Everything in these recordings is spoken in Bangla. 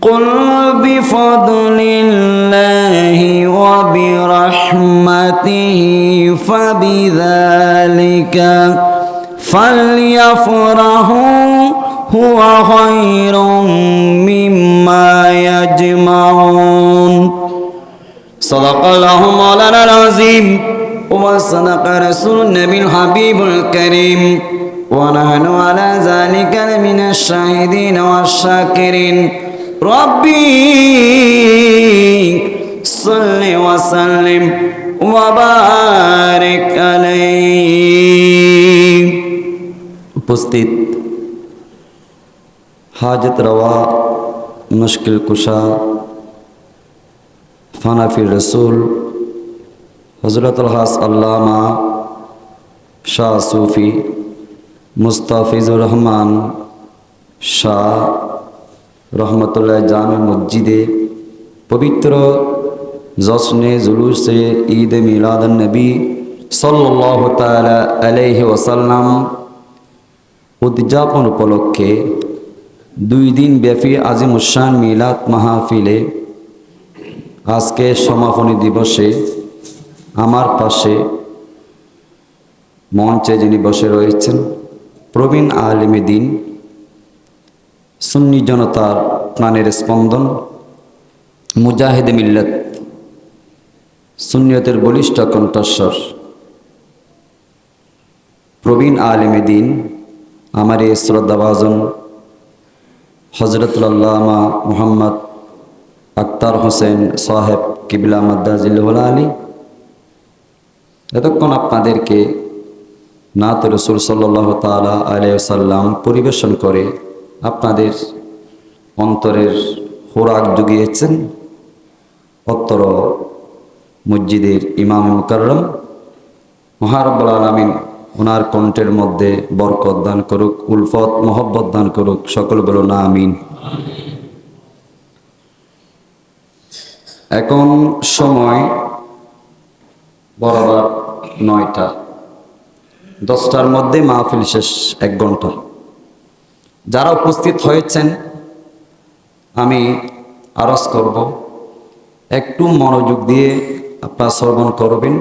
قل بفضل الله وبرحمته فبذلك فليفرحوا هو خير مما يجمعون. صدق الله مولانا العظيم وصدق رسول النبي الحبيب الكريم. ونحن على ذلك من الشاهدين والشاكرين. ربي صل وسلم وبارك عليه উপস্থিত হাজত রওয়া মুশকিল কুশা ফানাফি রসুল হজরতুল হাস আল্লামা শাহ সুফি মুস্তাফিজুর রহমান শাহ রহমতুল্লাহ জামে মসজিদে পবিত্র জশ্নে জুলুসে ঈদ মিলাদ নবী সাল্লাহ তালা আলহি ওসাল্লাম উদযাপন উপলক্ষে দুই দিন ব্যাপী আজিমুসান মিলাদ মাহফিলে আজকে সমাপনী দিবসে আমার পাশে মঞ্চে যিনি বসে রয়েছেন, প্রবীণ আলিমে দিন সুন্নি জনতার প্রাণের স্পন্দন, মুজাহিদ মিল্লত, সুন্নিয়তের বলিষ্ঠ কণ্ঠস্বর। প্রবীণ আলিমে দিন, আমার এই শ্রদ্ধাভাজন হজরতুল্লামা মোহাম্মদ আক্তার হোসেন সাহেব কিবিলা মাদ্দাজিল্লাহ আলী। এতক্ষণ আপনাদেরকে নাত রসুল সাল্লাহ তালা আলিয়া আলাইসাল্লাম পরিবেশন করে আপনাদের অন্তরের খোরাক জুগিয়েছেন অত্তর মসজিদের ইমাম মুকাররম। মহারব্বুল আলমিন ওনার কণ্ঠের মধ্যে বরকত দান করুক, উলফত, মোহব্বত দান করুক, সকল বলো না, আমিন। এখন সময় বরাবর নয়টা। দশটার মধ্যে মাহফিল শেষ এক ঘণ্টা। যারা উপস্থিত হয়েছেন, আমি আরজ করব, একটু মনোযোগ দিয়ে আপনারা শ্রবণ করবেন।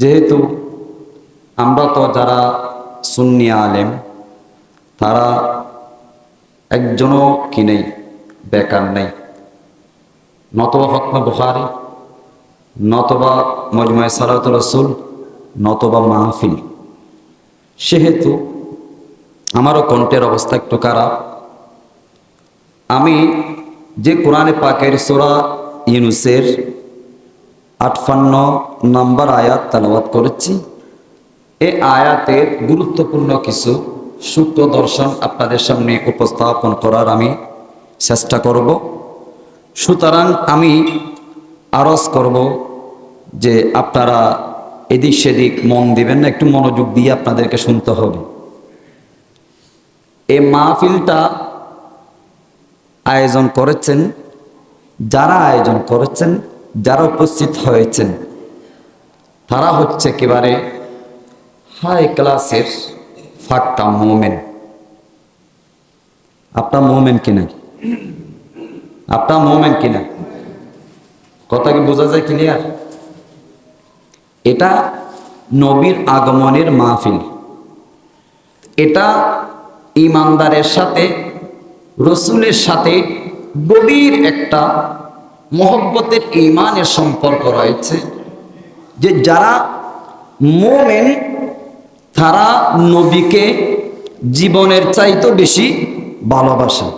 যেহেতু আমরা তো যারা সুন্নি আলেম, তারা একজনও কি নেই, বেকার নেই। নতবা হকমা বুখারি, নতবা মজমায় সালাত রসুল, নতবা মাহফিল। সেহেতু আমারও কণ্ঠের অবস্থা একটু খারাপ। আমি যে কোরআনে পাকের সোরা ইউনুসের আটফান্ন নম্বর আয়াত তালাবাত করেছি, এ আয়াতের গুরুত্বপূর্ণ কিছু সূক্ষ্ম দর্শন আপনাদের সামনে উপস্থাপন করার আমি চেষ্টা করব। সুতরাং আমি আরজ করব যে আপনারা এদিক সেদিক মন দিবেন না, একটু মনোযোগ দিয়ে আপনাদেরকে শুনতে হবে। এই মাহফিলটা আয়োজন করেছেন, যারা আয়োজন করেছেন, যারা উপস্থিত হয়েছেন, তারা হচ্ছে একেবারে হাই ক্লাসের ফাক্কা মোমেন। আপনার মোমেন কিনা? আপনার মোমেন কিনা? কথা কি বোঝা যায় ক্লিয়ার এটা নবীর আগমনের মাহফিল। এটা ইমানদারের সাথে, রসুলের সাথে গভীর একটা মহব্বতের ইমানের সম্পর্ক রয়েছে, যে যারা মোমেন, তারা নবীকে জীবনের চাইতে বেশি ভালোবাসে।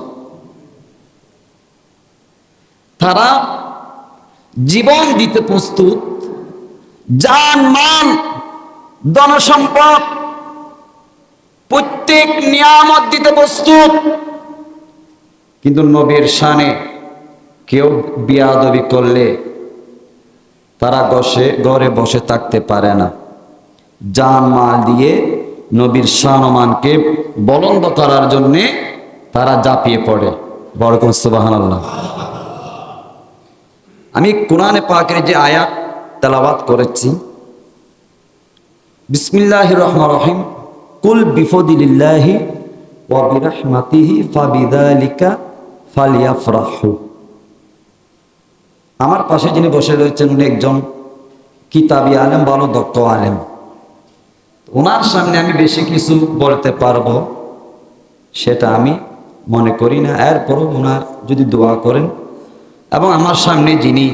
তারা জীবন দিতে প্রস্তুত যান মান, ধনসম্পদ প্রত্যেক নিয়ামত দিতে প্রস্তুত। কিন্তু নবীর শানে কেউ বিয়াদবি করলে তারা বসে ঘরে বসে থাকতে পারে না। জান মাল দিয়ে নবীর শানমানকে বলন্দ করার জন্যে তারা জাপিয়ে পড়ে। বড় সুবাহান আমি কোরআনে পাকের যে আয়াত তেলাবাত করেছি বিসমিল্লাহ রহমান রহিম। কুল বিফদিল্লাহি আমার পাশে যিনি বসে রয়েছেন, উনি একজন কিতাবি আলেম বলো দক্ষ আলেম। ওনার সামনে আমি বেশি কিছু বলতে পারব, সেটা আমি মনে করি না। এরপরও ওনার যদি দোয়া করেন, এবং আমার সামনে যিনি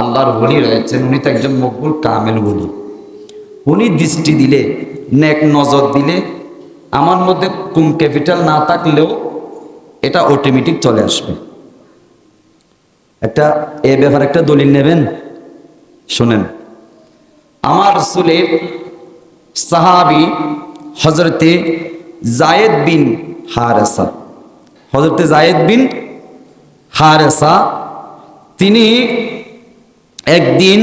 আল্লাহর বলি রয়েছেন, উনি তো একজন মকবুল কামেল বলি উনি দৃষ্টি দিলে নেক নজর দিলে আমার মধ্যে কুম ক্যাপিটাল না থাকলেও এটা অটোমেটিক চলে আসবে। একটা, এ ব্যাপারে একটা দলিল নেবেন? শুনেন। আমার রসুলের সাহাবি হজরতে জায়েদ বিন হারেসা হজরতে জায়েদ বিন হারেসা, তিনি একদিন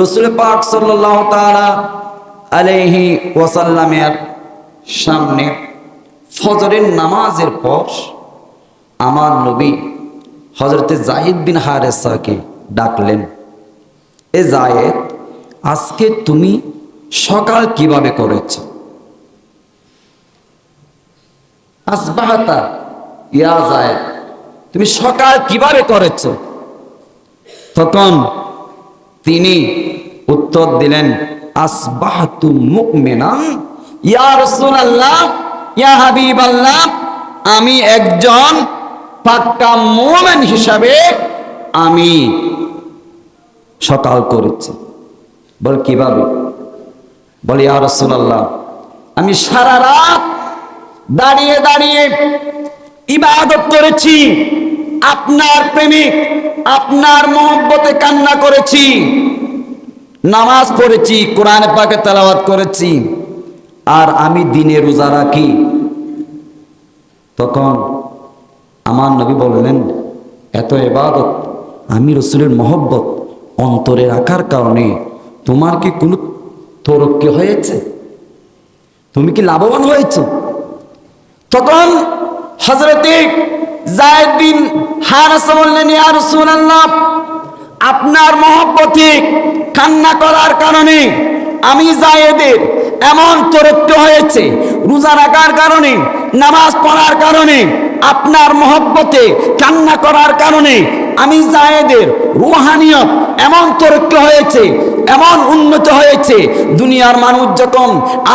রসুল পাক সাল্লাহ তালা আলহি ওয়াসাল্লামের সামনে ফজরের নামাজের পর আমার নবী হজরতে জাহিদ বিন হারেসাকে ডাকলেন, এ জায়েদ, আজকে তুমি সকাল কীভাবে করেছ? আসবাহাতা, ইয়া জায়েদ, তুমি সকাল কীভাবে করেছ? তখন তিনি উত্তর দিলেন ইয়া হাবিবাল্লাহ, আমি একজন পাক্কা মুমিন হিসাবে আমি সকাল করেছি। বল কীভাবে? বল ইয়া রাসূলুল্লাহ, আমি সারা রাত দাঁড়িয়ে দাঁড়িয়ে ইবাদত করেছি, আপনার প্রেমিক, আপনার মোহব্বতে কান্না করেছি নামাজ পড়েছি, কোরআন পাকে তেলাওয়াত করেছি। আর আমি দিনে রোজা রাখি। তখন আমার নবী বললেন, এত এবাদত আমি রসুলের মহব্বত অন্তরে রাখার কারণে তোমার কি কোনো তরক্কি হয়েছে? তুমি কি লাভবান হয়েছ? তখন হজরতে জায়দ বিন হারাসা বললেন আপনার মহব্বতে কান্না করার কারণে আমি জায়েদের এমন তরক্ত হয়েছে, রোজা রাখার কারণে, নামাজ পড়ার কারণে, আপনার মহব্বতে কান্না করার কারণে আমি জায়েদের রুহানিয়ত এমন তরক্ত হয়েছে এমন উন্নত হয়েছে, দুনিয়ার মানুষ যখন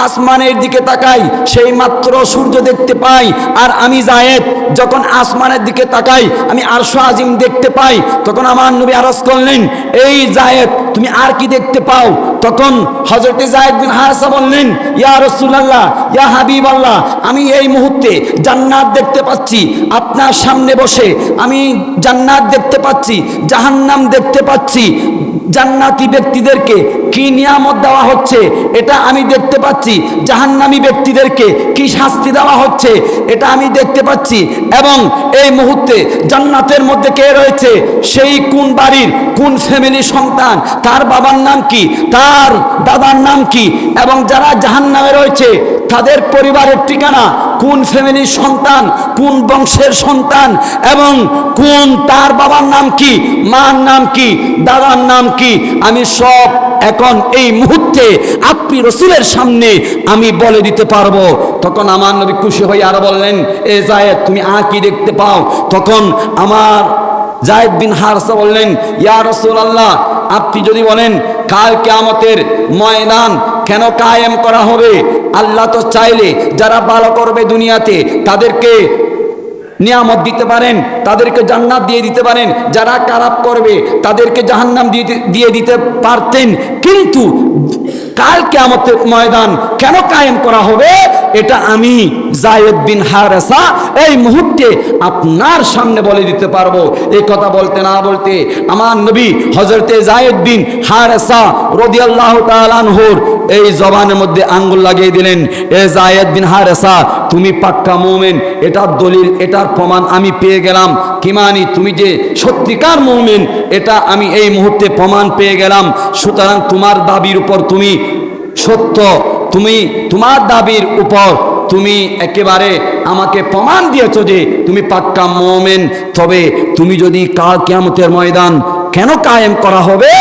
আসমানের দিকে তাকাই সেই মাত্র সূর্য দেখতে পাই আর আমি জায়েদ যখন আসমানের দিকে তাকাই আমি আরশো আজিম দেখতে পাই, তখন আমার নবী আরজ করলেন, এই জায়েদ তুমি আর কি দেখতে পাও? তখন হজরতে জায়েদ বিন হারসা বললেন, ইয়া রসুল্লাহ ইয়া হাবিব আল্লাহ আমি এই মুহূর্তে জান্নাত দেখতে পাচ্ছি। আপনার সামনে বসে আমি জান্নাত দেখতে পাচ্ছি, জাহান্নাম দেখতে পাচ্ছি। জান্নাতি ব্যক্তিদেরকে কি নিয়ামত দেওয়া হচ্ছে? এটা আমি দেখতে পাচ্ছি। জাহান্নামী ব্যক্তিদেরকে কি শাস্তি দেওয়া হচ্ছে? এটা আমি দেখতে পাচ্ছি। এবং এই মুহূর্তে জান্নাতের মধ্যে কে রয়েছে? সেই কোন বাড়ির, কোন ফ্যামিলির সন্তান তার বাবার নাম কি? তার দাদার নাম কি? এবং যারা জাহান্নামে রয়েছে, তাদের পরিবারের ঠিকানা, কোন ফ্যামিলির সন্তান, কোন বংশের সন্তান, এবং কোন তার বাবার নাম কি, মার নাম কি, দাদার নাম কি, আমি সব এখন এই মুহূর্তে আপনি রসুলের সামনে আমি বলে দিতে পারব। তখন আমার নবী খুশি হয়ে আরও বললেন, এ জায়েদ, তুমি আ কি দেখতে পাও। তখন আমার জায়েদ বিন হারসা বললেন, ইয়া রসুল আল্লাহ আপনি যদি বলেন, কাল কেয়ামতের ময়দান কেন কায়েম করা হবে? আল্লাহ তো চাইলে যারা ভালো করবে দুনিয়াতে, তাদেরকে নিয়ামত দিতে পারেন, তাদেরকে জান্নাত দিয়ে দিতে পারেন। যারা খারাপ করবে, তাদেরকে জাহান্নাম দিয়ে দিয়ে দিতে পারতেন। কিন্তু কাল কেয়ামতের ময়দান কেন কায়েম করা হবে? এটা আমি, জায়েদ বিন হারেসা, এই মুহূর্তে আপনার সামনে বলে দিতে পারব। এই কথা বলতে না বলতে আমার নবী হজরতে জায়েদ বিন হারেসা রদিয়াল্লাহ তালানহুর এই জবানের মধ্যে আঙ্গুল লাগিয়ে দিলেন, এ জায়েদ বিন হারেসা, তুমি পাক্কা মোমেন, এটার দলিল, এটার প্রমাণ আমি পেয়ে গেলাম। কিমানি তুমি যে সত্যিকার মোমেন, এটা আমি এই মুহূর্তে প্রমাণ পেয়ে গেলাম। সুতরাং তোমার দাবির উপর তুমি সত্য তুমি তোমার দাবির উপর তুমি একেবারে আমাকে প্রমাণ দিয়েছ যে তুমি পাক্কা মোমেন। তবে তুমি যদি কাল কেয়ামতের ময়দান কেন কায়েম করা হবে,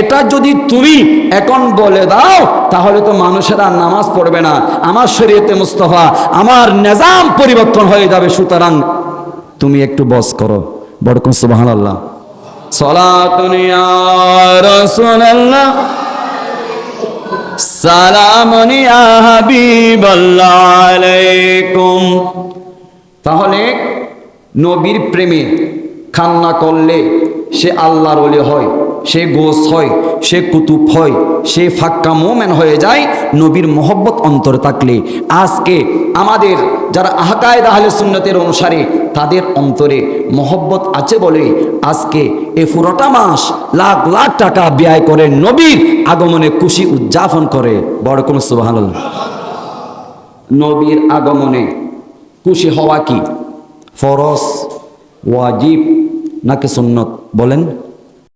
এটা যদি তুমি এখন বলে দাও, তাহলে তো মানুষেরা নামাজ পড়বে না। আমার শরীয়তে মুস্তফা, আমার নিজাম পরিবর্তন হয়ে যাবে। সুতরাং তুমি একটু বস করো। বরকম সুবাহ আল্লাহ সলাতুন ইয়া রাসূলুল্লাহ। সালামুন ইয়া হাবিবাল্লাহ তাহলে নবীর প্রেমে খান্না করলে সে আল্লাহর ওলি হয়। সে গোস হয়, সে কুতুব হয়, সে ফাক্কা মোমেন হয়ে যায় নবীর মোহব্বত অন্তরে থাকলে। আজকে আমাদের যারা আহকায়দ আহলে সুন্নতের অনুসারে, তাদের অন্তরে মহব্বত আছে বলে আজকে এ পুরোটা মাস লাখ লাখ টাকা ব্যয় করে নবীর আগমনে খুশি উদযাপন করে। বড় কোনো সুবাহ নবীর আগমনে খুশি হওয়া কি? ফরস ওয়াজিব নাকি সুন্নত? বলেন।